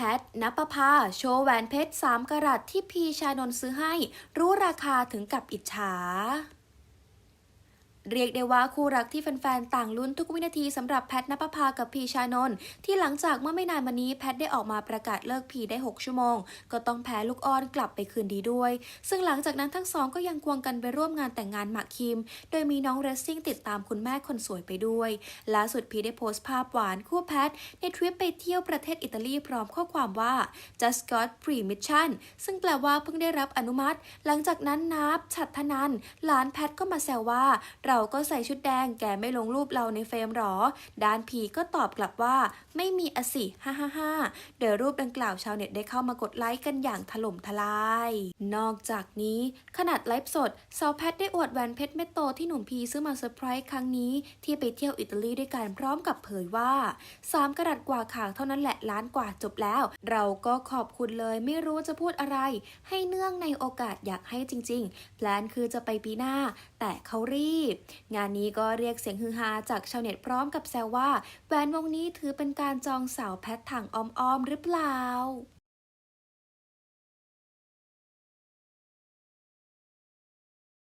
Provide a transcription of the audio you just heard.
พทนปภาโชว์แหวนเพชร 3กะรัตที่พีชานนท์ซื้อให้ รู้ราคาถึงกับอิจฉา เรียกได้ว่าคู่รักที่แฟนๆ ต่างลุ้นทุกวินาทีสำหรับแพทนปภากับพีชานนท์ที่หลังจากเมื่อไม่นานมานี้แพทได้ออกมาประกาศเลิกพีได้ 6 ชั่วโมง ก็ต้องแพ้ลูกอ้อนกลับไปคืนดีด้วย ซึ่งหลังจากนั้นทั้งสองก็ยังควงกันไปร่วมงานแต่งงานหมากคิม โดยมีน้องเรซซิ่งติดตามคุณแม่คนสวยไปด้วยล่าสุดพีได้โพสต์ภาพหวานคู่แพทในทริปไปเที่ยวประเทศอิตาลีพร้อมข้อความว่า just got pre-mission ซึ่งแปลว่าเพิ่งได้รับอนุมัติ หลังจากนั้นนับฉัตรนันหลานแพทก็มาแซวว่าเราก็ใส่ชุดแดงแกไม่ลงรูปเราในเฟรมหรอ ด้านพีก็ตอบกลับว่า ไม่มีอสิฮ่าฮ่าฮ่าโดยรูปดังกล่าวชาวเน็ตได้เข้ามากดไลค์กันอย่างถล่มทลาย นอกจากนี้ขนาดไลฟ์สดสาวแพทได้อวดแหวนเพชรเม็ดโตที่หนุ่มพีซื้อมาเซอร์ไพรส์ครั้งนี้ที่ไปเที่ยวอิตาลีด้วยกันพร้อมกับเผยว่า 3กระดัดกว่าขาเท่านั้นแหละล้านกว่าจบแล้ว เราก็ขอบคุณเลยไม่รู้จะพูดอะไร ให้เนื่องในโอกาสอยากให้จริง ๆ แพลนคือจะไปปีหน้า แต่เขารีบงานนี้ก็เรียกเสียงฮือฮาจากชาวเน็ตพร้อมกับแซวว่าแหวนวงนี้ถือเป็นการจองสาวแพททางอ้อมๆหรือเปล่า